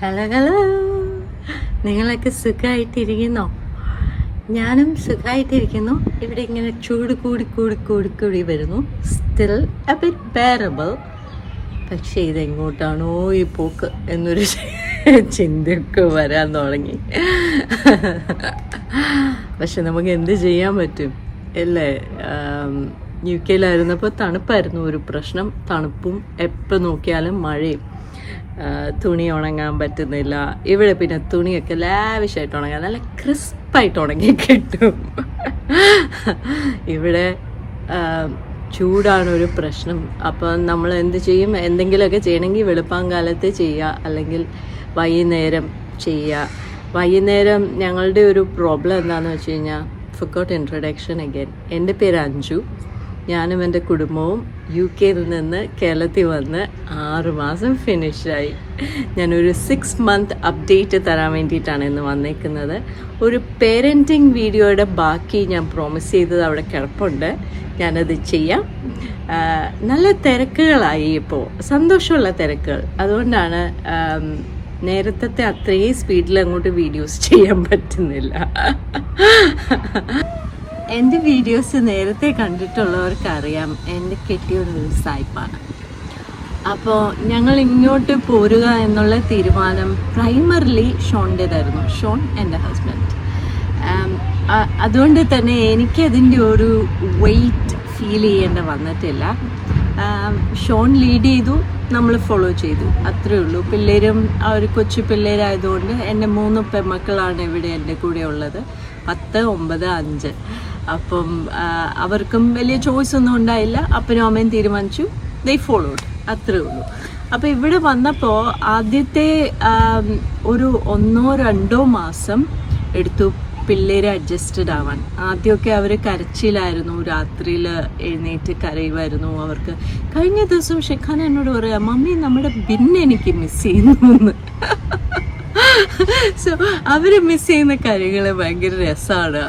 Hello hello നിങ്ങളൊക്കെ സുഖമായിട്ടിരിക്കുന്നോ ഞാനും സുഖമായിട്ടിരിക്കുന്നു ഇവിടെ ഇങ്ങനെ ചൂട് കൂടി കൂടി കൂടി കൂടി വരുന്നു. സ്റ്റിൽ എ ബിറ്റ് ബെയറബിൾ പക്ഷേ ഇതെങ്ങോട്ടാണോ ഈ പോക്ക് എന്നൊരു ചിന്തയൊക്കെ വരാൻ തുടങ്ങി. പക്ഷെ നമുക്ക് എന്ത് ചെയ്യാൻ പറ്റും? അല്ലേ? യു കെയിലായിരുന്നപ്പോൾ തണുപ്പായിരുന്നു ഒരു പ്രശ്നം. തണുപ്പും എപ്പോൾ നോക്കിയാലും മഴയും. തുണി ഉണങ്ങാൻ പറ്റുന്നില്ല. ഇവിടെ പിന്നെ തുണിയൊക്കെ ലാവിഷായിട്ട് ഉണങ്ങാൻ നല്ല ക്രിസ്പായിട്ട് ഉണങ്ങി കിട്ടും. ഇവിടെ ചൂടാണ് ഒരു പ്രശ്നം. അപ്പോൾ നമ്മൾ എന്ത് ചെയ്യും? എന്തെങ്കിലുമൊക്കെ ചെയ്യണമെങ്കിൽ വെളുപ്പാങ്കാലത്ത് ചെയ്യുക. അല്ലെങ്കിൽ വൈകുന്നേരം ചെയ്യുക. വൈകുന്നേരം ഞങ്ങളുടെ ഒരു പ്രോബ്ലം എന്താണെന്ന് വെച്ച് കഴിഞ്ഞാൽ ഫുക്കൗട്ട് ഇൻട്രൊഡക്ഷൻ അഗൈൻ എന്റെ പേര് അഞ്ജു. ഞാനും എന്റെ കുടുംബവും യു കെയിൽ നിന്ന് കേരളത്തിൽ വന്ന് ആറുമാസം ഫിനിഷായി ഞാനൊരു സിക്സ് മന്ത് അപ്ഡേറ്റ് തരാൻ വേണ്ടിയിട്ടാണ് ഇന്ന് വന്നേക്കുന്നത്. ഒരു പേരന്റിങ് വീഡിയോയുടെ ബാക്കി ഞാൻ പ്രോമിസ് ചെയ്തത് അവിടെ കിടപ്പുണ്ട്. ഞാനത് ചെയ്യാം. നല്ല തിരക്കുകളായി ഇപ്പോൾ. സന്തോഷമുള്ള തിരക്കുകൾ. അതുകൊണ്ടാണ് നേരത്തെ അത്രയും സ്പീഡിൽ അങ്ങോട്ട് വീഡിയോസ് ചെയ്യാൻ പറ്റുന്നില്ല. എന്റെ വീഡിയോസ് നേരത്തെ കണ്ടിട്ടുള്ളവർക്കറിയാം എന്റെ കെട്ടിയൊരു സായിപ്പാണ്. അപ്പോൾ ഞങ്ങൾ ഇങ്ങോട്ട് പോരുക എന്നുള്ള തീരുമാനം പ്രൈമറിലി ഷോണിന്റെതായിരുന്നു. ഷോൺ എന്റെ ഹസ്ബൻഡ്. അതുകൊണ്ട് തന്നെ എനിക്കതിന്റെ ഒരു വെയിറ്റ് ഫീൽ ചെയ്യേണ്ട വന്നിട്ടില്ല. ഷോൺ ലീഡ് ചെയ്തു നമ്മൾ ഫോളോ ചെയ്തു. അത്രേ ഉള്ളൂ. പിള്ളേരും ആ ഒരു കൊച്ചു പിള്ളേരായതുകൊണ്ട് എന്റെ മൂന്ന് പെമ്മക്കളാണ് ഇവിടെ എന്റെ കൂടെ ഉള്ളത്. പത്ത് ഒമ്പത് അഞ്ച്. അപ്പം അവർക്കും വലിയ ചോയ്സ് ഒന്നും ഉണ്ടായില്ല. അപ്പനും അമ്മയും തീരുമാനിച്ചു ദേ ഫോളോഡ് അത്രേ ഉള്ളൂ. അപ്പോൾ ഇവിടെ വന്നപ്പോൾ ആദ്യത്തെ ഒരു ഒന്നോ രണ്ടോ മാസം എടുത്തു പിള്ളേരെ അഡ്ജസ്റ്റഡ് ആവാൻ. ആദ്യമൊക്കെ അവർ കരച്ചിലായിരുന്നു രാത്രിയിൽ എഴുന്നേറ്റ് കരയുമായിരുന്നു അവർക്ക്. കഴിഞ്ഞ ദിവസം ഷെഖാൻ എന്നോട് പറയാം മമ്മി നമ്മുടെ ബിന്നെനിക്ക് മിസ് ചെയ്യുന്നു. സോ അവർ മിസ് ചെയ്യുന്ന കാര്യങ്ങൾ ഭയങ്കര രസമാണ്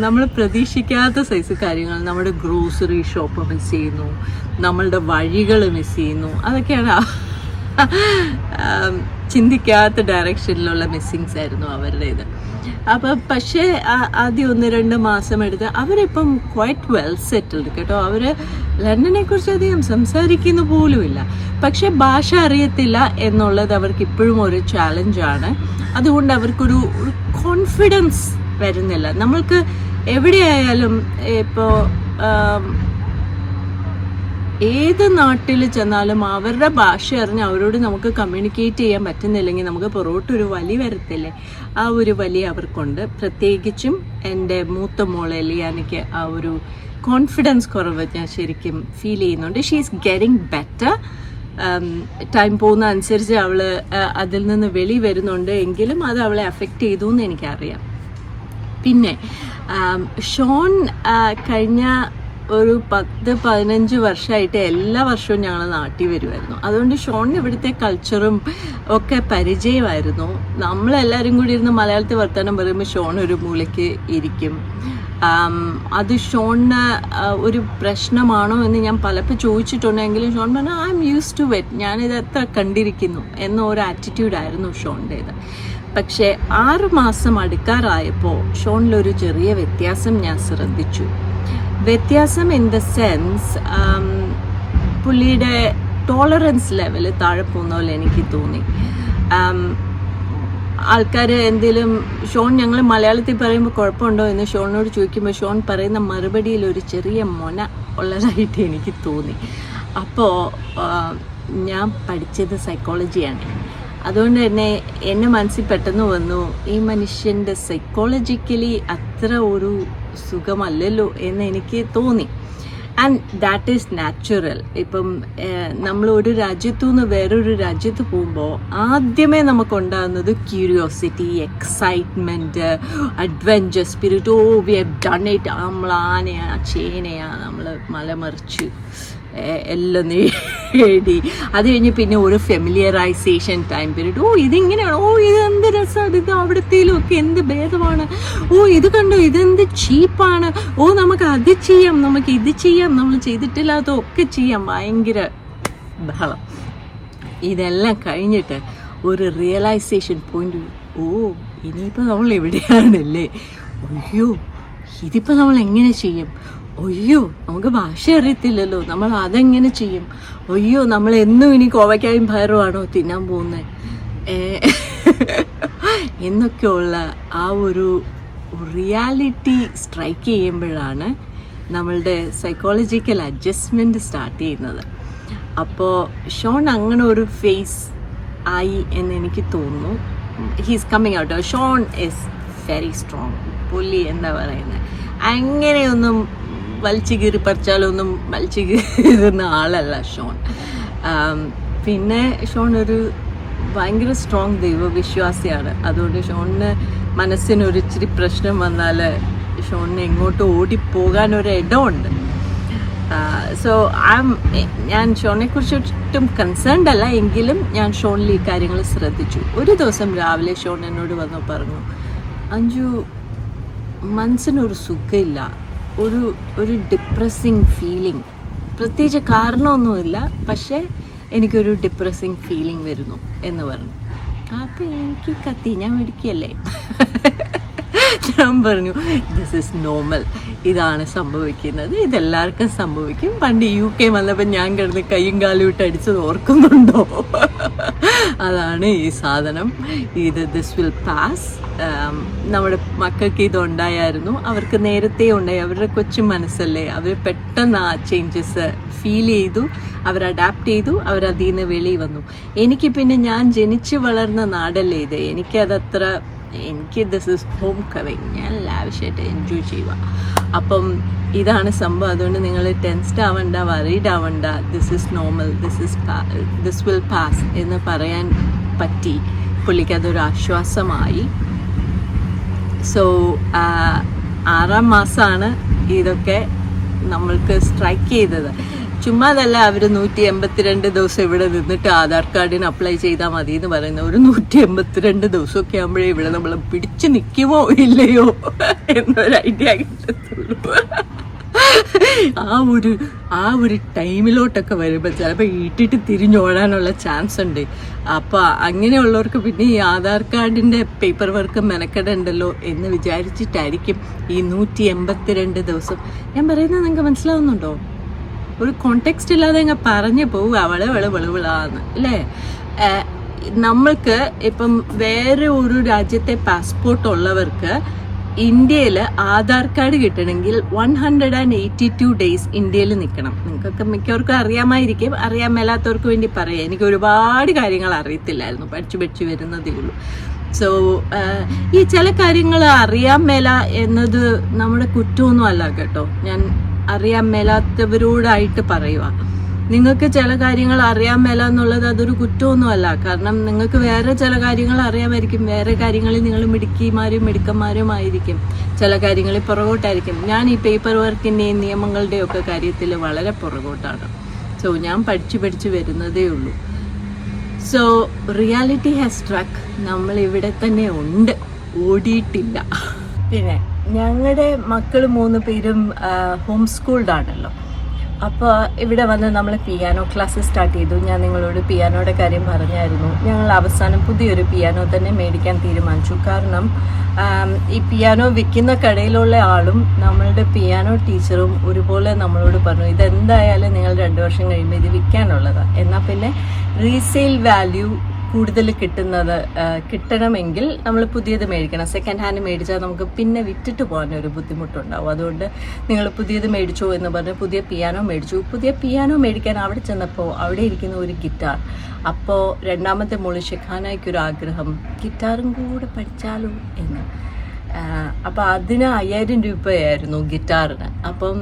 നമ്മൾ പ്രതീക്ഷിക്കാത്ത സൈസ് കാര്യങ്ങൾ നമ്മുടെ ഗ്രോസറി ഷോപ്പ് മിസ് ചെയ്യുന്നു. നമ്മളുടെ വഴികൾ മിസ് ചെയ്യുന്നു. അതൊക്കെയാണ് ചിന്തിക്കാത്ത ഡയറക്ഷനിലുള്ള മിസ്സിങ്സ് ആയിരുന്നു അവരുടേത്. അപ്പം പക്ഷേ ആദ്യം ഒന്ന് രണ്ട് മാസം എടുത്ത് അവരിപ്പം ക്വൈറ്റ് വെൽ സെറ്റിൽഡ് കേട്ടോ. അവർ ലണ്ടനെ കുറിച്ച് അധികം സംസാരിക്കുന്ന പോലുമില്ല. പക്ഷേ ഭാഷ അറിയത്തില്ല എന്നുള്ളത് അവർക്ക് ഇപ്പോഴും ഒരു ചാലഞ്ചാണ് അതുകൊണ്ട് അവർക്കൊരു കോൺഫിഡൻസ് വരുന്നില്ല. നമ്മൾക്ക് എവിടെയായാലും ഇപ്പോൾ ഏത് നാട്ടിൽ ചെന്നാലും അവരുടെ ഭാഷ അറിഞ്ഞ് അവരോട് നമുക്ക് കമ്മ്യൂണിക്കേറ്റ് ചെയ്യാൻ പറ്റുന്നില്ലെങ്കിൽ നമുക്ക് പുറകോട്ടൊരു വലി വരത്തില്ലേ? ആ ഒരു വലി അവർക്കുണ്ട്. പ്രത്യേകിച്ചും എന്റെ മൂത്ത മോളെ ലിയാനയ്ക്ക് ആ ഒരു കോൺഫിഡൻസ് കുറവ് ഞാൻ ശരിക്കും ഫീൽ ചെയ്യുന്നുണ്ട്. She is getting better time പോകുന്ന അനുസരിച്ച് അവൾ അതിൽ നിന്ന് വെളി വരുന്നുണ്ട് എങ്കിലും അത് അവളെ അഫക്റ്റ് ചെയ്തു എന്ന് എനിക്കറിയാം. പിന്നെ ഷോൺ കഴിഞ്ഞ ഒരു പത്ത് പതിനഞ്ച് വർഷമായിട്ട് എല്ലാ വർഷവും ഞങ്ങൾ നാട്ടിൽ വരുമായിരുന്നു അതുകൊണ്ട് ഷോണിന് ഇവിടുത്തെ കൾച്ചറും ഒക്കെ പരിചയമായിരുന്നു. നമ്മളെല്ലാവരും കൂടി ഇരുന്ന് മലയാളത്തിൽ വർത്തമാനം പറയുമ്പോൾ ഷോൺ ഒരു മൂലയ്ക്ക് ഇരിക്കും. അത് ഷോണിന് ഒരു പ്രശ്നമാണോ എന്ന് ഞാൻ പലപ്പോൾ ചോദിച്ചിട്ടുണ്ടെങ്കിലും ഷോൺ പറഞ്ഞു I M use to wet ഞാനിത് എത്ര കണ്ടിരിക്കുന്നു? എന്ന ഒരു ആറ്റിറ്റ്യൂഡായിരുന്നു ഷോണിന്റേത്. പക്ഷേ ആറ് മാസം അടുക്കാറായപ്പോൾ ഷോണിലൊരു ചെറിയ വ്യത്യാസം ഞാൻ ശ്രദ്ധിച്ചു. വ്യത്യാസം ഇൻ ദ സെൻസ് പുള്ളിയുടെ ടോളറൻസ് ലെവൽ താഴെ പോകുന്ന പോലെ എനിക്ക് തോന്നി. ആൾക്കാർ എന്തെങ്കിലും ഷോൺ ഞങ്ങൾ മലയാളത്തിൽ പറയുമ്പോൾ കുഴപ്പമുണ്ടോ എന്ന് ഷോണിനോട് ചോദിക്കുമ്പോൾ ഷോൺ പറയുന്ന മറുപടിയിൽ ഒരു ചെറിയ മൊന ഉള്ളതായിട്ട് എനിക്ക് തോന്നി. അപ്പോൾ ഞാൻ പഠിച്ചത് സൈക്കോളജിയാണ് അതുകൊണ്ട് തന്നെ എന്റെ മനസ്സിൽ പെട്ടെന്ന് വന്നു ഈ മനുഷ്യന്റെ സൈക്കോളജിക്കലി അത്ര ഒരു സുഖമല്ലല്ലോ എന്ന് എനിക്ക് തോന്നി. ആൻഡ് ദാറ്റ് ഈസ് നാച്ചുറൽ ഇപ്പം നമ്മൾ ഒരു രാജ്യത്തു നിന്ന് വേറൊരു രാജ്യത്ത് പോകുമ്പോൾ ആദ്യമേ നമുക്ക് ഉണ്ടാകുന്നത് curiosity excitement adventure spirit oh we have done it നമ്മൾ ആനയാണ് ചേനയാണ് നമ്മൾ മലമറിച്ച്. എല്ലാം നേടി അത് കഴിഞ്ഞ് പിന്നെ ഒരു ഫെമിലിയറൈസേഷൻ ടൈം പീരീഡ് ഓ ഇതിങ്ങനെയാണ്. ഓ ഇത് എന്ത് രസമാണ് ഇത് അവിടത്തേലും ഒക്കെ എന്ത് ഭേദമാണ്. ഓ ഇത് കണ്ടോ? ഇതെന്ത് ചീപ്പാണ്. ഓ നമുക്ക് അത് ചെയ്യാം. നമുക്ക് ഇത് ചെയ്യാം. നമ്മൾ ചെയ്തിട്ടില്ലാത്ത ഒക്കെ ചെയ്യാം. ഭയങ്കര ബഹളം. ഇതെല്ലാം കഴിഞ്ഞിട്ട് ഒരു റിയലൈസേഷൻ പോയിന്റ് ഓ ഇനിയിപ്പോൾ നമ്മൾ എവിടെയാണല്ലേ അയ്യോ ഇതിപ്പോൾ നമ്മൾ എങ്ങനെ ചെയ്യും? അയ്യോ നമുക്ക് ഭാഷ അറിയത്തില്ലല്ലോ. നമ്മൾ അതെങ്ങനെ ചെയ്യും? ഒയ്യോ നമ്മൾ എന്നും ഇനി കോവയ്ക്കായും പയറുമാണോ തിന്നാൻ പോകുന്നത്? എന്നൊക്കെയുള്ള ആ ഒരു റിയാലിറ്റി സ്ട്രൈക്ക് ചെയ്യുമ്പോഴാണ് നമ്മളുടെ സൈക്കോളജിക്കൽ അഡ്ജസ്റ്റ്മെന്റ് സ്റ്റാർട്ട് ചെയ്യുന്നത്. അപ്പോൾ ഷോൺ അങ്ങനെ ഒരു ഫേസ് ആയി എന്ന് എനിക്ക് തോന്നുന്നു. He's coming out Shawn is very strong പുലി എന്താ പറയുന്നത്? അങ്ങനെയൊന്നും വലിച്ചു കീറി പറിച്ചാലൊന്നും വലിച്ചു കീറുന്ന ആളല്ല ഷോൺ. പിന്നെ ഷോൺ ഒരു ഭയങ്കര സ്ട്രോങ് ദൈവവിശ്വാസിയാണ്. അതുകൊണ്ട് ഷോണിന് മനസ്സിന് ഒരു ഇച്ചിരി പ്രശ്നം വന്നാൽ ഷോണിന് എങ്ങോട്ട് ഓടിപ്പോകാൻ ഒരു ഇടമുണ്ട്. സോ ഐ ഞാൻ ഷോണിനെ കുറിച്ച് ഒട്ടും കൺസേൺഡ് അല്ല. എങ്കിലും ഞാൻ ഷോണിൽ ഈ കാര്യങ്ങൾ ശ്രദ്ധിച്ചു. ഒരു ദിവസം രാവിലെ ഷോൺ എന്നോട് വന്നു പറഞ്ഞു അഞ്ചു മനസ്സിനൊരു സുഖമില്ല. ഒരു ഒരു ഡിപ്രസിങ് ഫീലിംഗ് പ്രത്യേകിച്ച് കാരണമൊന്നുമില്ല പക്ഷേ എനിക്കൊരു ഡിപ്രസിങ് ഫീലിംഗ് വരുന്നു എന്ന് പറഞ്ഞു. അപ്പം എനിക്ക് കത്തി ഞാൻ മേടിക്കല്ലേ ഞാൻ പറഞ്ഞു ദിസ് ഇസ് നോർമൽ ഇതാണ് സംഭവിക്കുന്നത്. ഇതെല്ലാവർക്കും സംഭവിക്കും. പണ്ട് യു കെ വന്നപ്പോൾ ഞാൻ കിടന്ന് കൈയും കാലും ഇട്ട് അടിച്ചത് ഓർക്കുന്നുണ്ടോ? അതാണ് ഈ സാധനം. ഇത് ദിസ് വിൽ പാസ് നമ്മുടെ മക്കൾക്ക് ഇതുണ്ടായിരുന്നു അവർക്ക് നേരത്തെ ഉണ്ടായി. അവരുടെ കൊച്ചു മനസ്സല്ലേ. അവർ പെട്ടെന്ന് ആ ചേഞ്ചസ് ഫീൽ ചെയ്തു. അവർ അഡാപ്റ്റ് ചെയ്തു. അവർ അതിൽ നിന്ന് വെളി വന്നു. എനിക്ക് പിന്നെ ഞാൻ ജനിച്ചു വളർന്ന നാടല്ലേ ഇത്? എനിക്കതത്ര എനിക്ക് ദിസ് ഇസ് ഹോം കവിങ് ഞാൻ ലാവിഷായിട്ട് എൻജോയ് ചെയ്യുക അപ്പം ഇതാണ് സംഭവം. അതുകൊണ്ട് നിങ്ങൾ ടെൻസ്ഡ് ആവണ്ട വറീഡ് ആവണ്ട. This is normal this is this will pass എന്ന് പറയാൻ പറ്റി. പുള്ളിക്ക് അതൊരു ആശ്വാസമായി. സോ ആറാം മാസമാണ് ഇതൊക്കെ നമ്മൾക്ക് സ്ട്രൈക്ക് ചെയ്തത്. ചുമ്മാതല്ല അവർ നൂറ്റി എൺപത്തിരണ്ട് ദിവസം ഇവിടെ നിന്നിട്ട് ആധാർ കാർഡിന് അപ്ലൈ ചെയ്താൽ മതി എന്ന് പറയുന്നത് ഒരു നൂറ്റി എൺപത്തിരണ്ട് ദിവസമൊക്കെ ആകുമ്പോഴേ ഇവിടെ നമ്മൾ പിടിച്ചു നിൽക്കുമോ ഇല്ലയോ എന്നൊരു ഐഡിയ കിട്ടത്തുള്ളൂ. ആ ഒരു ആ ഒരു ടൈമിലോട്ടൊക്കെ വരുമ്പോൾ ചിലപ്പോൾ ഇട്ടിട്ട് തിരിഞ്ഞോടാനുള്ള ചാൻസ് ഉണ്ട്. അപ്പോൾ അങ്ങനെയുള്ളവർക്ക് പിന്നെ ഈ ആധാർ കാർഡിന്റെ പേപ്പർ വർക്ക് മെനക്കെടണ്ടല്ലോ എന്ന് വിചാരിച്ചിട്ടായിരിക്കും ഈ നൂറ്റി എൺപത്തിരണ്ട് ദിവസം. ഞാൻ പറയുന്നത് നിങ്ങൾക്ക് മനസ്സിലാവുന്നുണ്ടോ? ഒരു കോണ്ടെക്സ്റ്റ് ഇല്ലാതെ അങ്ങ് പറഞ്ഞു പോവുക. അവളെ വെള വെളുവിളാന്ന് അല്ലേ നമ്മൾക്ക് ഇപ്പം വേറെ ഒരു രാജ്യത്തെ പാസ്പോർട്ട് ഉള്ളവർക്ക് ഇന്ത്യയിൽ ആധാർ കാർഡ് കിട്ടണമെങ്കിൽ one hundred and eighty two days ഇന്ത്യയിൽ നിൽക്കണം. നിങ്ങൾക്കൊക്കെ മിക്കവർക്കും അറിയാമായിരിക്കും. അറിയാൻ മേലാത്തവർക്ക് വേണ്ടി പറയാം. എനിക്ക് ഒരുപാട് കാര്യങ്ങൾ അറിയത്തില്ലായിരുന്നു. പഠിച്ചു പഠിച്ചു വരുന്നതേ ഉള്ളൂ. സോ ഈ ചില കാര്യങ്ങൾ അറിയാൻ മേല എന്നത് നമ്മുടെ കുറ്റമൊന്നും അല്ല കേട്ടോ. ഞാൻ അറിയാൻ മേലാത്തവരോടായിട്ട് പറയുക നിങ്ങൾക്ക് ചില കാര്യങ്ങൾ അറിയാൻ മേല എന്നുള്ളത് അതൊരു കുറ്റമൊന്നുമല്ല. കാരണം നിങ്ങൾക്ക് വേറെ ചില കാര്യങ്ങൾ അറിയാമായിരിക്കും. വേറെ കാര്യങ്ങളിൽ നിങ്ങൾ മിടുക്കിമാരും മിടുക്കന്മാരും ആയിരിക്കും ചില കാര്യങ്ങളിൽ പുറകോട്ടായിരിക്കും. ഞാൻ ഈ പേപ്പർ വർക്കിന്റെയും നിയമങ്ങളുടെയും ഒക്കെ കാര്യത്തിൽ വളരെ പുറകോട്ടാണ്. സോ ഞാൻ പഠിച്ചു പഠിച്ചു വരുന്നതേ ഉള്ളൂ. സോ റിയാലിറ്റി ഹാസ് ട്രക്ക് നമ്മൾ ഇവിടെ തന്നെ ഉണ്ട്. ഓടിയിട്ടില്ല. പിന്നെ ഞങ്ങളുടെ മക്കൾ മൂന്ന് പേരും ഹോം സ്കൂൾഡ് ആണല്ലോ. അപ്പോൾ ഇവിടെ വന്ന് നമ്മൾ പിയാനോ ക്ലാസ് സ്റ്റാർട്ട് ചെയ്തു. ഞാൻ നിങ്ങളോട് പിയാനോയുടെ കാര്യം പറഞ്ഞായിരുന്നു. ഞങ്ങൾ അവസാനം പുതിയൊരു പിയാനോ തന്നെ മേടിക്കാൻ തീരുമാനിച്ചു. കാരണം ഈ പിയാനോ വിൽക്കുന്ന കടയിലുള്ള ആളും നമ്മളുടെ പിയാനോ ടീച്ചറും ഒരുപോലെ നമ്മളോട് പറഞ്ഞു ഇതെന്തായാലും നിങ്ങൾ രണ്ട് വർഷം കഴിയുമ്പോൾ ഇത് വിൽക്കാനുള്ളതാണ് എന്നാൽ പിന്നെ റീസെയിൽ വാല്യൂ കൂടുതൽ കിട്ടുന്നത് കിട്ടണമെങ്കിൽ നമ്മൾ പുതിയത് മേടിക്കണം. സെക്കൻഡ് ഹാൻഡ് മേടിച്ചാൽ നമുക്ക് പിന്നെ വിറ്റിട്ട് പോകാൻ ഒരു ബുദ്ധിമുട്ടുണ്ടാവും. അതുകൊണ്ട് നിങ്ങൾ പുതിയത് മേടിച്ചോ എന്ന് പറഞ്ഞ് പുതിയ പിയാനോ മേടിച്ചു. പുതിയ പിയാനോ മേടിക്കാൻ അവിടെ ചെന്നപ്പോൾ അവിടെ ഇരിക്കുന്ന ഒരു ഗിറ്റാർ അപ്പോൾ രണ്ടാമത്തെ മോൾ ഷെഖാനായിക്കൊരു ആഗ്രഹം ഗിറ്റാറും കൂടെ പഠിച്ചാലോ എന്ന്. അപ്പോൾ അതിന് അയ്യായിരം രൂപയായിരുന്നു ഗിറ്റാറിന് അപ്പം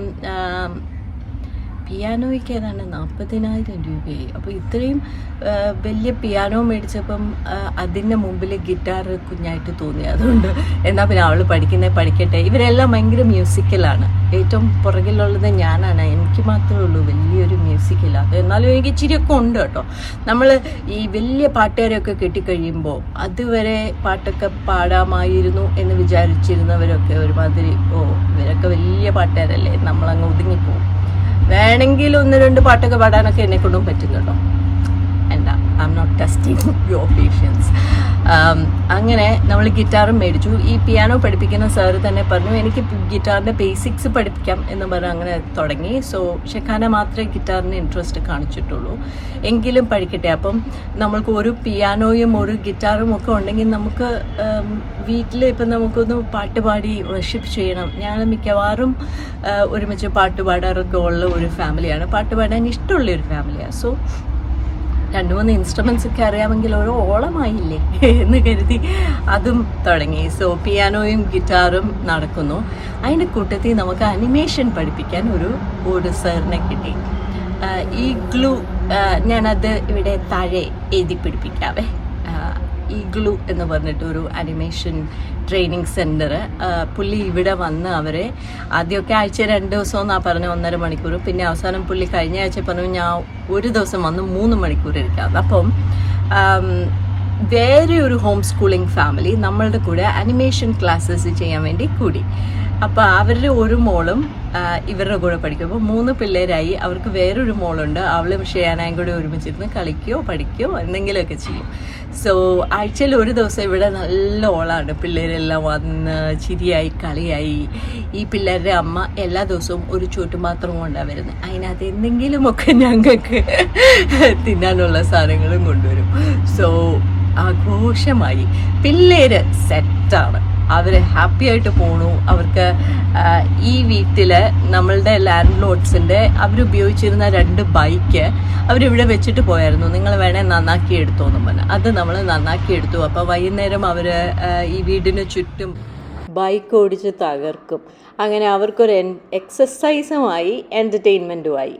പിയാനോയ്ക്ക് ഏതാണ്ട് നാൽപ്പതിനായിരം രൂപയായി. അപ്പോൾ ഇത്രയും വലിയ പിയാനോ മേടിച്ചപ്പം അതിന്റെ മുമ്പിൽ ഗിറ്റാർ കുഞ്ഞായിട്ട് തോന്നി. അതുകൊണ്ട് എന്നാൽ പിന്നെ അവൾ പഠിക്കുന്നത് പഠിക്കട്ടെ. ഇവരെല്ലാം ഭയങ്കര മ്യൂസിക്കലാണ് ഏറ്റവും പുറകിലുള്ളത് ഞാനാണ്. എനിക്ക് മാത്രമേ ഉള്ളൂ വലിയൊരു മ്യൂസിക്കില്ലാത്ത എന്നാലും എനിക്ക് ഇച്ചിരിയൊക്കെ ഉണ്ട് കേട്ടോ. നമ്മൾ ഈ വലിയ പാട്ടുകാരെയൊക്കെ കിട്ടിക്കഴിയുമ്പോൾ അതുവരെ പാട്ടൊക്കെ പാടാമായിരുന്നു എന്ന് വിചാരിച്ചിരുന്നവരൊക്കെ ഒരുമാതിരി ഓ ഇവരൊക്കെ വലിയ പാട്ടുകാരല്ലേ? നമ്മളങ്ങ് ഒതുങ്ങിപ്പോവും. വേണമെങ്കിൽ ഒന്ന് രണ്ട് പാട്ടൊക്കെ പാടാനൊക്കെ എന്നെ കൊണ്ടും പറ്റും കേട്ടോ. എന്താ I'm not testing your patience അങ്ങനെ നമ്മൾ ഗിറ്റാറും മേടിച്ചു. ഈ പിയാനോ പഠിപ്പിക്കുന്ന സാറ് തന്നെ പറഞ്ഞു എനിക്ക് ഗിറ്റാറിന്റെ ബേസിക്സ് പഠിപ്പിക്കാം എന്ന് പറഞ്ഞ് അങ്ങനെ തുടങ്ങി. സോ ഷെഖാന മാത്രമേ ഗിറ്റാറിന് ഇൻട്രസ്റ്റ് കാണിച്ചിട്ടുള്ളൂ. എങ്കിലും പഠിക്കട്ടെ. അപ്പം നമ്മൾക്ക് ഒരു പിയാനോയും ഒരു ഗിറ്റാറും ഒക്കെ ഉണ്ടെങ്കിൽ നമുക്ക് വീട്ടിൽ ഇപ്പം നമുക്കൊന്ന് പാട്ട് പാടി വർഷിപ്പ് ചെയ്യണം. ഞാൻ മിക്കവാറും ഒരുമിച്ച് പാട്ട് പാടാറൊക്കെ ഉള്ള ഒരു ഫാമിലിയാണ് പാട്ട് പാടാൻ ഇഷ്ടമുള്ള ഒരു ഫാമിലിയാണ് സോ രണ്ട് മൂന്ന് ഇൻസ്ട്രുമെന്റ്സ് ഒക്കെ അറിയാമെങ്കിൽ ഒരു ഓളമായില്ലേ എന്ന് കരുതി അതും തുടങ്ങി. സോ പിയാനോയും ഗിറ്റാറും നടക്കുന്നു. അതിന്റെ കൂട്ടത്തിൽ നമുക്ക് അനിമേഷൻ പഠിപ്പിക്കാൻ ഒരു ഒരു സാറിനെ കിട്ടി. ഈ ഗ്ലൂ ഞാനത് ഇവിടെ താഴെ എഴുതി പിടിപ്പിക്കാവേ. ഈ ഗ്ലൂ എന്ന് പറഞ്ഞിട്ട് ഒരു അനിമേഷൻ ട്രെയിനിങ് സെന്റർ പുള്ളി ഇവിടെ വന്ന് അവരെ ആദ്യമൊക്കെ ആഴ്ച രണ്ട് ദിവസം എന്നാണ് പറഞ്ഞ ഒന്നര മണിക്കൂർ പിന്നെ അവസാനം പുള്ളി കഴിഞ്ഞ ആഴ്ച പറഞ്ഞു ഞാൻ ഒരു ദിവസം വന്ന് മൂന്ന് മണിക്കൂർ ഇരിക്കാം. അപ്പം വേറെ ഒരു ഹോം സ്കൂളിംഗ് ഫാമിലി നമ്മളുടെ കൂടെ അനിമേഷൻ ക്ലാസ്സസ് ചെയ്യാൻ വേണ്ടി കൂടി. അപ്പോൾ അവരുടെ ഒരു മോളും ഇവരുടെ കൂടെ പഠിക്കും. അപ്പോൾ മൂന്ന് പിള്ളേരായി അവർക്ക് വേറൊരു മോളുണ്ട്. അവളും ഷെയാനായും കൂടെ ഒരുമിച്ചിരുന്ന് കളിക്കുകയോ പഠിക്കുകയോ എന്തെങ്കിലുമൊക്കെ ചെയ്യും. സോ ആഴ്ചയിൽ ഒരു ദിവസം ഇവിടെ നല്ല ഓളാണ്. പിള്ളേരെല്ലാം വന്ന് ചിരിയായി കളിയായി. ഈ പിള്ളേരുടെ അമ്മ എല്ലാ ദിവസവും ഒരു ചുറ്റുപാത്രം കൊണ്ടാണ് വരുന്നത് അതിനകത്ത് എന്തെങ്കിലുമൊക്കെ ഞങ്ങൾക്ക് തിന്നാനുള്ള സാധനങ്ങളും കൊണ്ടുവരും. സോ ആഘോഷമായി. പിള്ളേര് സെറ്റാണ് അവർ ഹാപ്പി ആയിട്ട് പോണു. അവർക്ക് ഈ വീട്ടിൽ നമ്മളുടെ ലാൻഡ് ലോഡ്സിന്റെ അവരുപയോഗിച്ചിരുന്ന രണ്ട് ബൈക്ക് അവരിവിടെ വെച്ചിട്ട് പോയായിരുന്നു. നിങ്ങൾ വേണേൽ നന്നാക്കി എടുത്തോന്നും പറഞ്ഞു. അത് നമ്മൾ നന്നാക്കി എടുത്തു. അപ്പോൾ വൈകുന്നേരം അവർ ഈ വീടിന് ചുറ്റും ബൈക്ക് ഓടിച്ച് തകർക്കും. അങ്ങനെ അവർക്കൊരു എക്സസൈസുമായി എന്റർടൈൻമെന്റുമായി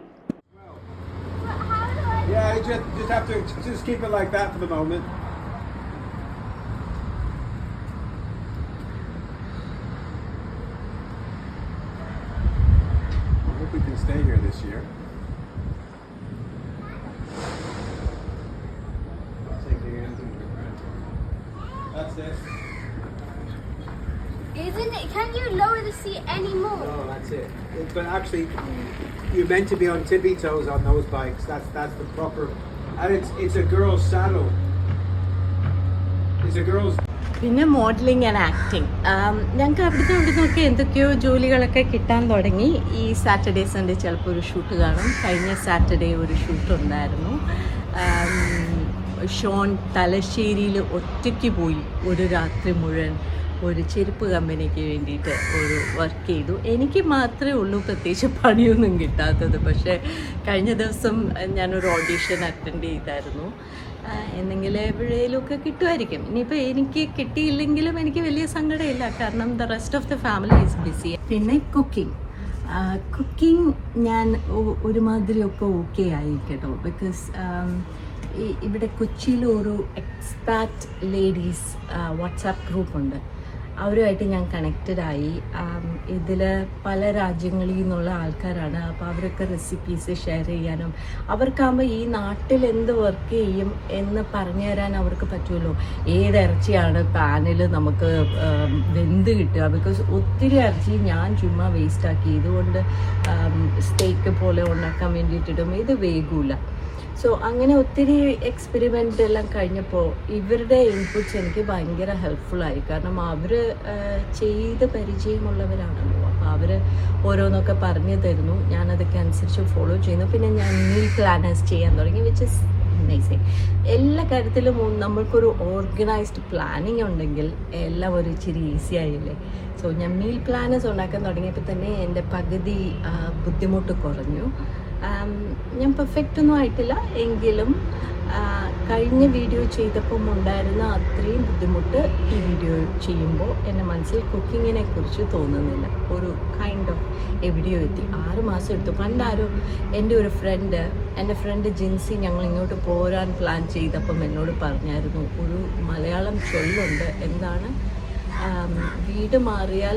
Yeah, you just, just have to just keep it like that for the moment. Stay here this year. Take your hands into your friend. That's it. Isn't it? Can you lower the seat anymore? No, that's it. But actually, you're meant to be on tippy toes on those bikes. That's that's the proper. And it's it's a girl's saddle. It's a girl's പിന്നെ modelling and acting ഞങ്ങൾക്ക് അവിടുത്തെ അവിടെ നിന്നൊക്കെ എന്തൊക്കെയോ ജോലികളൊക്കെ കിട്ടാൻ തുടങ്ങി. ഈ സാറ്റർഡേ സൺഡേ ചിലപ്പോൾ ഒരു ഷൂട്ട് കാണും. കഴിഞ്ഞ സാറ്റർഡേ ഒരു ഷൂട്ട് ഉണ്ടായിരുന്നു. ആം, ഷോൺ തലശ്ശേരിയിൽ ഒറ്റയ്ക്ക് പോയി ഒരു രാത്രി മുഴുവൻ ഒരു ചെരുപ്പ് കമ്പനിക്ക് വേണ്ടിയിട്ട് ഒരു വർക്ക് ചെയ്തു. എനിക്ക് മാത്രമേ ഉള്ളൂ പ്രത്യേകിച്ച് പണിയൊന്നും കിട്ടാത്തത്. പക്ഷേ കഴിഞ്ഞ ദിവസം ഞാനൊരു ഓഡീഷൻ അറ്റൻഡ് ചെയ്തായിരുന്നു. ആ, എന്തെങ്കിലും എവിടെയെങ്കിലുമൊക്കെ കിട്ടുമായിരിക്കും. ഇനിയിപ്പോൾ എനിക്ക് കിട്ടിയില്ലെങ്കിലും എനിക്ക് വലിയ സങ്കടമില്ല. കാരണം the rest of the family is busy പിന്നെ കുക്കിംഗ് കുക്കിംഗ് ഞാൻ ഒരുമാതിരിയൊക്കെ ഓക്കെ ആയി കേട്ടോ. ബിക്കോസ് ഇവിടെ കൊച്ചിയിൽ ഒരു എക്സ്പാറ്റ് ലേഡീസ് വാട്സാപ്പ് ഗ്രൂപ്പുണ്ട് അവരുമായിട്ട് ഞാൻ കണക്റ്റഡ് ആയി. ഇതിൽ പല രാജ്യങ്ങളിൽ നിന്നുള്ള ആൾക്കാരാണ്. അപ്പോൾ അവരൊക്കെ റെസിപ്പീസ് ഷെയർ ചെയ്യാനും അവർക്കാകുമ്പോൾ ഈ നാട്ടിൽ എന്ത് വർക്ക് ചെയ്യും എന്ന് പറഞ്ഞു തരാൻ അവർക്ക് പറ്റുമല്ലോ. ഏത് ഇറച്ചിയാണ് പാനിൽ നമുക്ക് വെന്ത് കിട്ടുക? ബിക്കോസ് ഒത്തിരി ഇറച്ചി ഞാൻ ചുമ്മാ വേസ്റ്റാക്കി ഇതുകൊണ്ട് സ്റ്റേക്ക് പോലെ ഉണ്ടാക്കാൻ വേണ്ടിയിട്ടിടും. ഇത് വേഗൂല. സോ അങ്ങനെ ഒത്തിരി എക്സ്പെരിമെന്റ് എല്ലാം കഴിഞ്ഞപ്പോൾ ഇവരുടെ ഇൻപുട്സ് എനിക്ക് ഭയങ്കര ഹെൽപ്ഫുള്ളായി കാരണം അവർ ചെയ്ത് പരിചയമുള്ളവരാണല്ലോ. അപ്പോൾ അവർ ഓരോന്നൊക്കെ പറഞ്ഞു തരുന്നു. ഞാനതൊക്കെ അനുസരിച്ച് ഫോളോ ചെയ്യുന്നു. പിന്നെ ഞാൻ മീൽ പ്ലാനേഴ്സ് ചെയ്യാൻ തുടങ്ങി വിച്ച് ഇസ് നൈസിങ് എല്ലാ കാര്യത്തിലും നമ്മൾക്കൊരു ഓർഗനൈസ്ഡ് പ്ലാനിങ് ഉണ്ടെങ്കിൽ എല്ലാം ഒരു ഇച്ചിരി ഈസി ആയില്ലേ? സോ ഞാൻ മീൽ പ്ലാനേഴ്സ് ഉണ്ടാക്കാൻ തുടങ്ങിയപ്പോൾ തന്നെ എന്റെ പകുതി ബുദ്ധിമുട്ട് കുറഞ്ഞു. ഞാൻ പെർഫെക്റ്റ് ഒന്നും ആയിട്ടില്ല. എങ്കിലും കഴിഞ്ഞ വീഡിയോ ചെയ്തപ്പം ഉണ്ടായിരുന്ന അത്രയും ബുദ്ധിമുട്ട് ഈ വീഡിയോ ചെയ്യുമ്പോൾ എന്റെ മനസ്സിൽ കുക്കിങ്ങിനെ കുറിച്ച് തോന്നുന്നില്ല. ഒരു കൈൻഡ് ഓഫ് എവിടെയോ എത്തി. ആറ് മാസം എടുത്തു. പണ്ടാരോ എന്റെ ഒരു ഫ്രണ്ട് എന്റെ ഫ്രണ്ട് ജിൻസി ഞങ്ങൾ ഇങ്ങോട്ട് പോരാൻ പ്ലാൻ ചെയ്തപ്പം എന്നോട് പറഞ്ഞായിരുന്നു ഒരു മലയാളം ചൊല്ലുണ്ട്. എന്താണ്? വീട് മാറിയാൽ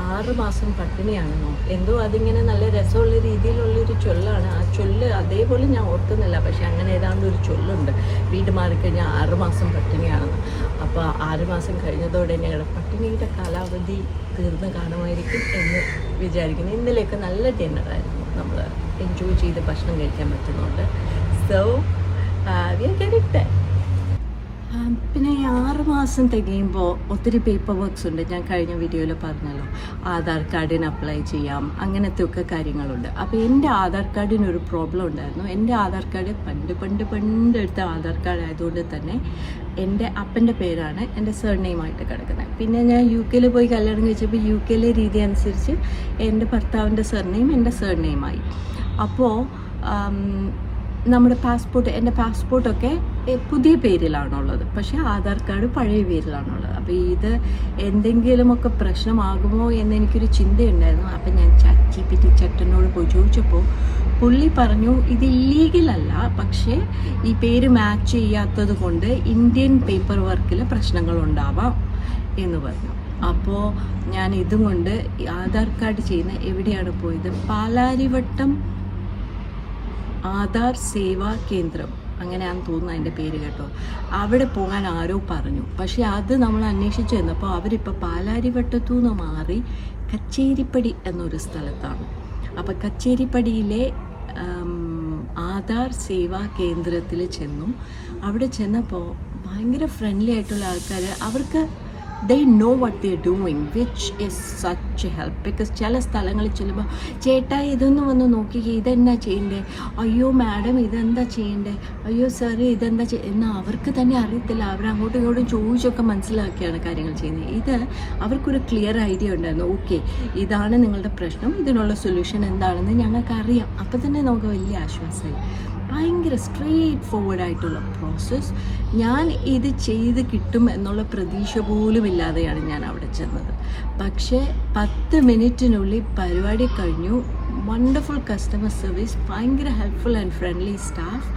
ആറ് മാസം പട്ടിണിയാണെന്നോ? എന്തോ അതിങ്ങനെ നല്ല രസമുള്ള രീതിയിലുള്ളൊരു ചൊല്ലാണ്. ആ ചൊല്ല് അതേപോലെ ഞാൻ ഓർക്കുന്നില്ല. പക്ഷെ അങ്ങനെ ഏതാണ്ട് ഒരു ചൊല്ലുണ്ട്. വീട് മാറിക്കഴിഞ്ഞാൽ ആറ് മാസം പട്ടിണിയാണെന്ന്. അപ്പോൾ ആറ് മാസം കഴിഞ്ഞതോടെ ഞങ്ങളുടെ പട്ടിണിയുടെ കാലാവധി തീർന്ന് കാണുമായിരിക്കും എന്ന് വിചാരിക്കുന്നു. ഇന്നലെയൊക്കെ നല്ല ഡിന്നറായിരുന്നു. നമ്മൾ എൻജോയ് ചെയ്ത് ഭക്ഷണം കഴിക്കാൻ പറ്റുന്നുണ്ട്. സോ ആദ്യം പിന്നെ ഈ ആറ് മാസം തികയുമ്പോൾ ഒത്തിരി പേപ്പർ വർക്ക്സ് ഉണ്ട്. ഞാൻ കഴിഞ്ഞ വീഡിയോയിൽ പറഞ്ഞല്ലോ. ആധാർ കാർഡിന് അപ്ലൈ ചെയ്യാം. അങ്ങനത്തെ ഒക്കെ കാര്യങ്ങളുണ്ട്. അപ്പോൾ എന്റെ ആധാർ കാർഡിന് ഒരു പ്രോബ്ലം ഉണ്ടായിരുന്നു. എന്റെ ആധാർ കാർഡ് പണ്ട് പണ്ട് പണ്ട് എടുത്ത ആധാർ കാർഡ് ആയതുകൊണ്ട് തന്നെ എന്റെ അപ്പന്റെ പേരാണ് എന്റെ സർനെയിമായിട്ട് കിടക്കുന്നത്. പിന്നെ ഞാൻ യു കെയിൽ പോയി കല്യാണം കഴിച്ചപ്പോൾ യു കെയിലെ രീതി അനുസരിച്ച് എന്റെ ഭർത്താവിന്റെ സർനെയിം എന്റെ സർനെയിമായി അപ്പോൾ നമ്മുടെ പാസ്പോർട്ട് എന്റെ പാസ്പോർട്ടൊക്കെ പുതിയ പേരിലാണുള്ളത്. പക്ഷേ ആധാർ കാർഡ് പഴയ പേരിലാണുള്ളത്. അപ്പോൾ ഇത് എന്തെങ്കിലുമൊക്കെ പ്രശ്നമാകുമോ എന്ന് എനിക്കൊരു ചിന്തയുണ്ടായിരുന്നു. അപ്പം ഞാൻ ചാച്ചി പിറ്റി ചട്ടനോട് പോയി ചോദിച്ചപ്പോൾ പുള്ളി പറഞ്ഞു ഇത് ഇല്ലീഗലല്ല പക്ഷേ ഈ പേര് മാച്ച് ചെയ്യാത്തത് കൊണ്ട് ഇന്ത്യൻ പേപ്പർ വർക്കിൽ പ്രശ്നങ്ങളുണ്ടാവാം. എന്ന് പറഞ്ഞു. അപ്പോൾ ഞാൻ ഇതുകൊണ്ട് ആധാർ കാർഡ് ചെയ്യുന്ന എവിടെയാണ് പോയത്? പാലാരിവട്ടം ആധാർ സേവാ കേന്ദ്രം. അങ്ങനെയാണെന്ന് തോന്നുന്നു അതിന്റെ പേര് കേട്ടോ. അവിടെ പോകാൻ ആരോ പറഞ്ഞു. പക്ഷേ അത് നമ്മൾ അന്വേഷിച്ചു ചെന്നപ്പോൾ അവരിപ്പോൾ പാലാരിവട്ടത്തു നിന്ന് മാറി കച്ചേരിപ്പടി എന്നൊരു സ്ഥലത്താണ്. അപ്പോൾ കച്ചേരിപ്പടിയിലെ ആധാർ സേവാ കേന്ദ്രത്തിൽ ചെന്നു. അവിടെ ചെന്നപ്പോൾ ഭയങ്കര ഫ്രണ്ട്ലി ആയിട്ടുള്ള ആൾക്കാർ അവർക്ക് they know what they doing which is such help because ചില സ്ഥലങ്ങളിൽ ചെല്ലുമ്പോൾ ചേട്ടാ ഇതൊന്ന് വന്ന് നോക്കി ഇതെന്നാ ചെയ്യണ്ടേ? അയ്യോ മാഡം ഇതെന്താ ചെയ്യണ്ടേ? അയ്യോ സാറ് ഇതെന്താ ചെയ്യ എന്നാൽ അവർക്ക് തന്നെ അറിയത്തില്ല. അവർ അങ്ങോട്ടും ഇങ്ങോട്ടും ചോദിച്ചൊക്കെ മനസ്സിലാക്കിയാണ് കാര്യങ്ങൾ ചെയ്യുന്നത്. ഇത് അവർക്കൊരു ക്ലിയർ ഐഡിയ ഉണ്ടായിരുന്നു. ഓക്കെ ഇതാണ് നിങ്ങളുടെ പ്രശ്നം. ഇതിനുള്ള സൊല്യൂഷൻ എന്താണെന്ന് ഞങ്ങൾക്ക് അറിയാം അപ്പം തന്നെ നമുക്ക് വലിയ ആശ്വാസമായി. ഭയങ്കര സ്ട്രെയിറ്റ് ഫോർവേഡ് ആയിട്ടുള്ള പ്രോസസ്സ് ഞാൻ ഇത് ചെയ്ത് കിട്ടും എന്നുള്ള പ്രതീക്ഷ പോലും ഇല്ലാതെയാണ് ഞാൻ അവിടെ ചെന്നത്. പക്ഷേ പത്ത് മിനിറ്റിനുള്ളിൽ പരിപാടി കഴിഞ്ഞു. വണ്ടർഫുൾ കസ്റ്റമർ സർവീസ് ഭയങ്കര ഹെൽപ്ഫുൾ ആൻഡ് ഫ്രണ്ട്ലി സ്റ്റാഫ്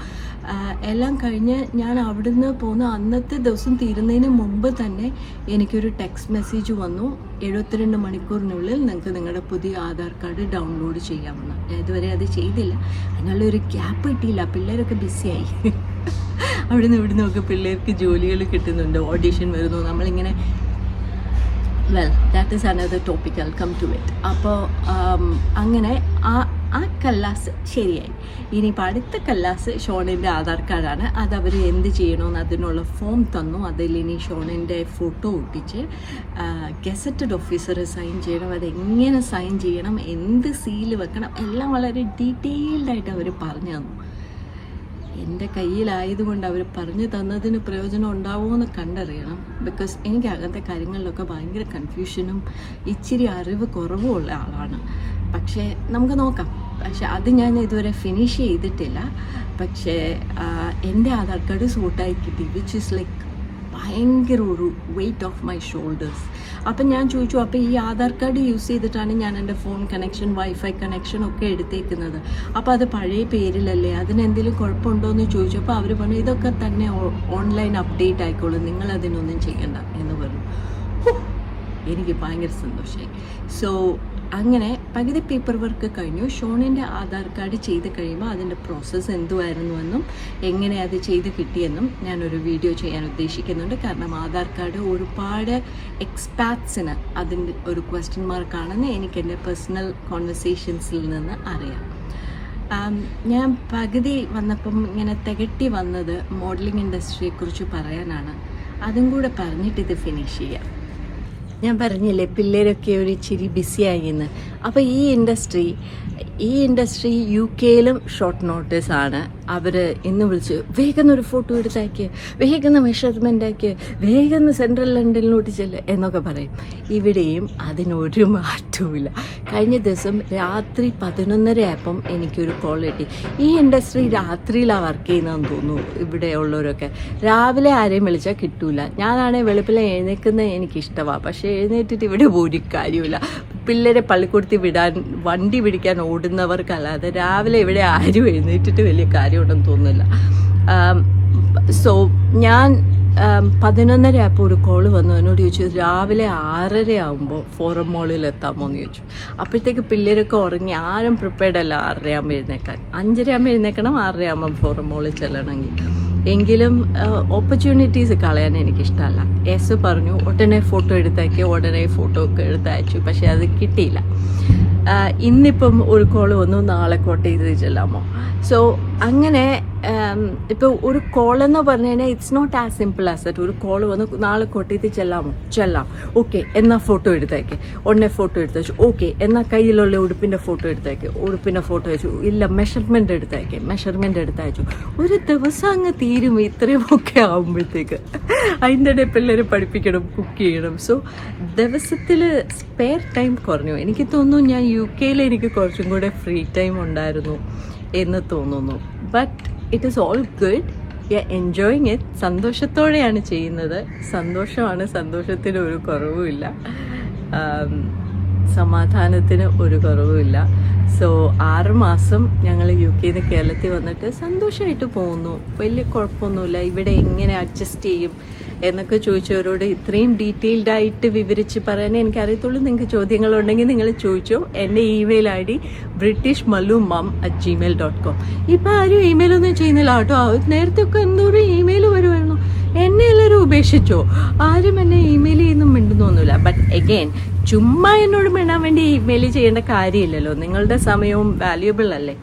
എല്ലാം കഴിഞ്ഞ് ഞാൻ അവിടുന്ന് പോകുന്ന അന്നത്തെ ദിവസം തീരുന്നതിന് മുമ്പ് തന്നെ എനിക്കൊരു ടെക്സ്റ്റ് മെസ്സേജ് വന്നു. എഴുപത്തിരണ്ട് മണിക്കൂറിനുള്ളിൽ നിങ്ങൾക്ക് നിങ്ങളുടെ പുതിയ ആധാർ കാർഡ് ഡൗൺലോഡ് ചെയ്യാമെന്ന്. ഞാൻ ഇതുവരെ അത് ചെയ്തില്ല. അതിനുള്ള ഒരു ഗ്യാപ്പ് കിട്ടിയില്ല. പിള്ളേരൊക്കെ ബിസിയായി അവിടുന്ന് ഇവിടുന്ന് ഒക്കെ പിള്ളേർക്ക് ജോലികൾ കിട്ടുന്നുണ്ട്. ഓഡീഷൻ വരുന്നു. നമ്മളിങ്ങനെ well that is another topic I come to it അപ്പോൾ അങ്ങനെ ആ ആ കല്ലാസ് ശരിയായി. ഇനിയിപ്പോൾ അടുത്ത കല്ലാസ് ഷോണിന്റെ ആധാർ കാർഡാണ്. അത് അവർ എന്ത് ചെയ്യണമെന്ന് അതിനുള്ള ഫോം തന്നു. അതിൽ ഇനി ഷോണിന്റെ ഫോട്ടോ ഒട്ടിച്ച് ഗസറ്റഡ് ഓഫീസർ സൈൻ ചെയ്യണം. അതെങ്ങനെ സൈൻ ചെയ്യണം? എന്ത് സീൽ വെക്കണം? എല്ലാം വളരെ ഡീറ്റെയിൽഡായിട്ട് അവർ പറഞ്ഞു തന്നു. എന്റെ കയ്യിലായതുകൊണ്ട് അവർ പറഞ്ഞു തന്നതിന് പ്രയോജനം ഉണ്ടാവുമോ എന്ന് കണ്ടറിയണം. ബിക്കോസ് എനിക്ക് അങ്ങനത്തെ കാര്യങ്ങളിലൊക്കെ ഭയങ്കര കൺഫ്യൂഷനും ഇച്ചിരി അറിവ് കുറവും ഉള്ള ആളാണ്. പക്ഷേ നമുക്ക് നോക്കാം. പക്ഷെ അത് ഞാൻ ഇതുവരെ ഫിനിഷ് ചെയ്തിട്ടില്ല. പക്ഷേ എന്റെ ആധാർ കാർഡ് സൂട്ടായി കിട്ടി വിച്ച് ഇസ് ലൈക്ക് ഭയങ്കര ഒരു വെയിറ്റ് ഓഫ് മൈ ഷോൾഡേഴ്സ് അപ്പം ഞാൻ ചോദിച്ചു അപ്പോൾ ഈ ആധാർ കാർഡ് യൂസ് ചെയ്തിട്ടാണ് ഞാൻ എന്റെ ഫോൺ കണക്ഷൻ വൈഫൈ കണക്ഷൻ ഒക്കെ എടുത്തേക്കുന്നത്. അപ്പോൾ അത് പഴയ പേരിലല്ലേ? അതിനെന്തെങ്കിലും കുഴപ്പമുണ്ടോ എന്ന് ചോദിച്ചപ്പോൾ അവർ പറഞ്ഞു ഇതൊക്കെ തന്നെ ഓൺലൈൻ അപ്ഡേറ്റ് ആയിക്കോളും. നിങ്ങൾ അതിനൊന്നും ചെയ്യണ്ട. എന്ന് പറഞ്ഞു. എനിക്ക് ഭയങ്കര സന്തോഷമായി സോ അങ്ങനെ പകുതി പേപ്പർ വർക്ക് കഴിഞ്ഞു. ഷോണിന്റെ ആധാർ കാർഡ് ചെയ്ത് കഴിയുമ്പോൾ അതിന്റെ പ്രോസസ്സ് എന്തുവായിരുന്നുവെന്നും എങ്ങനെ അത് ചെയ്ത് കിട്ടിയെന്നും ഞാനൊരു വീഡിയോ ചെയ്യാൻ ഉദ്ദേശിക്കുന്നുണ്ട്. കാരണം ആധാർ കാർഡ് ഒരുപാട് എക്സ്പാറ്റ്സിന് അതിന്റെ ഒരു ക്വസ്റ്റ്യൻ മാർക്കാണെന്ന് എനിക്ക് എന്റെ പേഴ്സണൽ കോൺവെർസേഷൻസിൽ നിന്ന് അറിയാം. ഞാൻ പകുതി വന്നപ്പം ഇങ്ങനെ തികട്ടി വന്നത് മോഡലിംഗ് ഇൻഡസ്ട്രിയെക്കുറിച്ച് പറയാനാണ്. അതും കൂടെ പറഞ്ഞിട്ട് ഇത് ഫിനിഷ് ചെയ്യാം. ഞാൻ പറഞ്ഞില്ലേ പിള്ളേരൊക്കെ ഒരു ഇച്ചിരി ബിസി എന്ന്. അപ്പോൾ ഈ ഇൻഡസ്ട്രി ഈ ഇൻഡസ്ട്രി യു കെയിലും ഷോർട്ട് നോട്ടീസ് ആണ്. അവർ ഇന്ന് വിളിച്ച് വേഗം ഒരു ഫോട്ടോ എടുത്തയക്ക് വേഗം മെഷർമെന്റ് ആക്കി വേഗം സെൻട്രൽ ലണ്ടനിലോട്ട് ചെല്ല് എന്നൊക്കെ പറയും. ഇവിടെയും അതിനൊരു മാറ്റവുമില്ല. കഴിഞ്ഞ ദിവസം രാത്രി പതിനൊന്നര ആയപ്പം എനിക്കൊരു കോൾ കിട്ടി. ഈ ഇൻഡസ്ട്രി രാത്രിയിലാണ് വർക്ക് ചെയ്യുന്നതെന്ന് തോന്നുന്നു ഇവിടെ ഉള്ളവരൊക്കെ. രാവിലെ ആരെയും വിളിച്ചാൽ കിട്ടൂല. ഞാനാണെങ്കിൽ വെളുപ്പിലെ എഴുന്നേക്കുന്നത് എനിക്കിഷ്ടമാണ് പക്ഷേ എഴുന്നേറ്റിട്ട് ഇവിടെ ഒരു കാര്യമില്ല പിള്ളേരെ പള്ളിക്കൂടത്തിൽ വിടാൻ വണ്ടി പിടിക്കാൻ ഓടുന്നവർക്കല്ലാതെ രാവിലെ ഇവിടെ ആരും എഴുന്നേറ്റിട്ട് വലിയ കാര്യമുണ്ടെന്ന് തോന്നുന്നില്ല. സോ ഞാൻ പതിനൊന്നര ആയപ്പോൾ ഒരു കോൾ വന്നു. എന്നോട് ചോദിച്ചു രാവിലെ ആറര ആകുമ്പോൾ ഫോറം മോളിൽ എത്താമോ എന്ന് ചോദിച്ചു. അപ്പോഴത്തേക്ക് പിള്ളേരൊക്കെ ഉറങ്ങി ആരും പ്രിപ്പയർഡ് അല്ല ആറര ആകുമ്പോൾ എഴുന്നേക്കാൻ. അഞ്ചര ആകുമ്പോൾ എഴുന്നേക്കണം ആറര ആകുമ്പോൾ ഫോറം മോളിൽ ചെല്ലണമെങ്കിൽ. എങ്കിലും ഓപ്പർച്യൂണിറ്റീസ് കളയാൻ എനിക്കിഷ്ടമല്ല. എസ് പറഞ്ഞു ഉടനെ ഫോട്ടോ എടുത്തയക്കി ഉടനെ ഫോട്ടോ ഒക്കെ എടുത്തയച്ചു. പക്ഷെ അത് കിട്ടിയില്ല. ഇന്നിപ്പം ഒരു കോൾ വന്നു നാളെ കോട്ടയത്ത് ചെല്ലാമോ? സോ അങ്ങനെ ഇപ്പോൾ ഒരു കോൾ എന്ന് പറഞ്ഞു കഴിഞ്ഞാൽ it's not as simple as that ഒരു കോൾ വന്ന് നാളെ കോട്ടയത്ത് ചെല്ലാമോ? ചെല്ലാം. ഓക്കെ എന്നാൽ ഫോട്ടോ എടുത്തേക്ക്. ഒന്നെ ഫോട്ടോ എടുത്ത് വെച്ചു. ഓക്കെ എന്നാൽ കയ്യിലുള്ള ഉടുപ്പിന്റെ ഫോട്ടോ എടുത്തേക്ക്. ഉടുപ്പിന്റെ ഫോട്ടോ വെച്ചു. ഇല്ല മെഷർമെന്റ് എടുത്തേക്ക്. മെഷർമെന്റ് എടുത്തയച്ചു. ഒരു ദിവസം അങ്ങ് തീരും ഇത്രയും ഒക്കെ ആകുമ്പോഴത്തേക്ക് അതിന്റെ ഇടയിൽ പിള്ളേരെ പഠിപ്പിക്കണം കുക്ക് ചെയ്യണം. സോ ദിവസത്തിൽ സ്പെയർ ടൈം കുറഞ്ഞു. എനിക്ക് തോന്നുന്നു ഞാൻ യു കെയിൽ എനിക്ക് കുറച്ചും കൂടെ ഫ്രീ ടൈം ഉണ്ടായിരുന്നു എന്ന് തോന്നുന്നു. But it is all good you enjoying it സന്തോഷത്തോടെയാണ് ചെയ്യുന്നത്. സന്തോഷമാണ്. സന്തോഷത്തിന് ഒരു കുറവുമില്ല സമാധാനത്തിന് ഒരു കുറവുമില്ല സോ ആറ് മാസം ഞങ്ങൾ യു കെയിൽ നിന്ന് കേരളത്തിൽ വന്നിട്ട് സന്തോഷമായിട്ട് പോകുന്നു. വലിയ കുഴപ്പമൊന്നുമില്ല. ഇവിടെ എങ്ങനെ അഡ്ജസ്റ്റ് ചെയ്യും? എന്നൊക്കെ ചോദിച്ചവരോട് ഇത്രയും ഡീറ്റെയിൽഡ് ആയിട്ട് വിവരിച്ച് പറയാൻ എനിക്കറിയത്തുള്ളൂ. നിങ്ങൾക്ക് ചോദ്യങ്ങളുണ്ടെങ്കിൽ നിങ്ങൾ ചോദിച്ചോ. എന്റെ email I D British Mallu mum at Gmail dot com ഇപ്പം ആരും ഇമെയിലൊന്നും ചെയ്യുന്നില്ല കേട്ടോ. നേരത്തെ ഒക്കെ എന്തോരം ഇമെയിൽ വരുമായിരുന്നു എന്നെ എല്ലാവരും ഉപേക്ഷിച്ചോ? ആരും എന്നെ ഇമെയിൽ ചെയ്യുന്നു മിണ്ടുന്നൊന്നുമില്ല ബട്ട് എഗെയിൻ ചുമ്മാ എന്നോട് മിണ്ടാൻ വേണ്ടി ഇമെയിൽ ചെയ്യേണ്ട കാര്യമില്ലല്ലോ. നിങ്ങളുടെ സമയവും വാല്യുബിൾ അല്ലേ?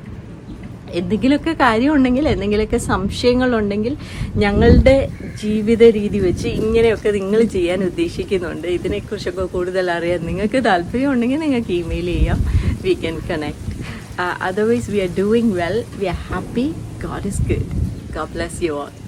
എന്തെങ്കിലുമൊക്കെ കാര്യമുണ്ടെങ്കിൽ എന്തെങ്കിലുമൊക്കെ സംശയങ്ങളുണ്ടെങ്കിൽ ഞങ്ങളുടെ ജീവിത രീതി വെച്ച് ഇങ്ങനെയൊക്കെ നിങ്ങൾ ചെയ്യാൻ ഉദ്ദേശിക്കുന്നുണ്ട്. ഇതിനെക്കുറിച്ചൊക്കെ കൂടുതൽ അറിയാൻ നിങ്ങൾക്ക് താല്പര്യമുണ്ടെങ്കിൽ നിങ്ങൾക്ക് ഇമെയിൽ ചെയ്യാം. We can connect otherwise we are doing well we are happy God is good God bless you all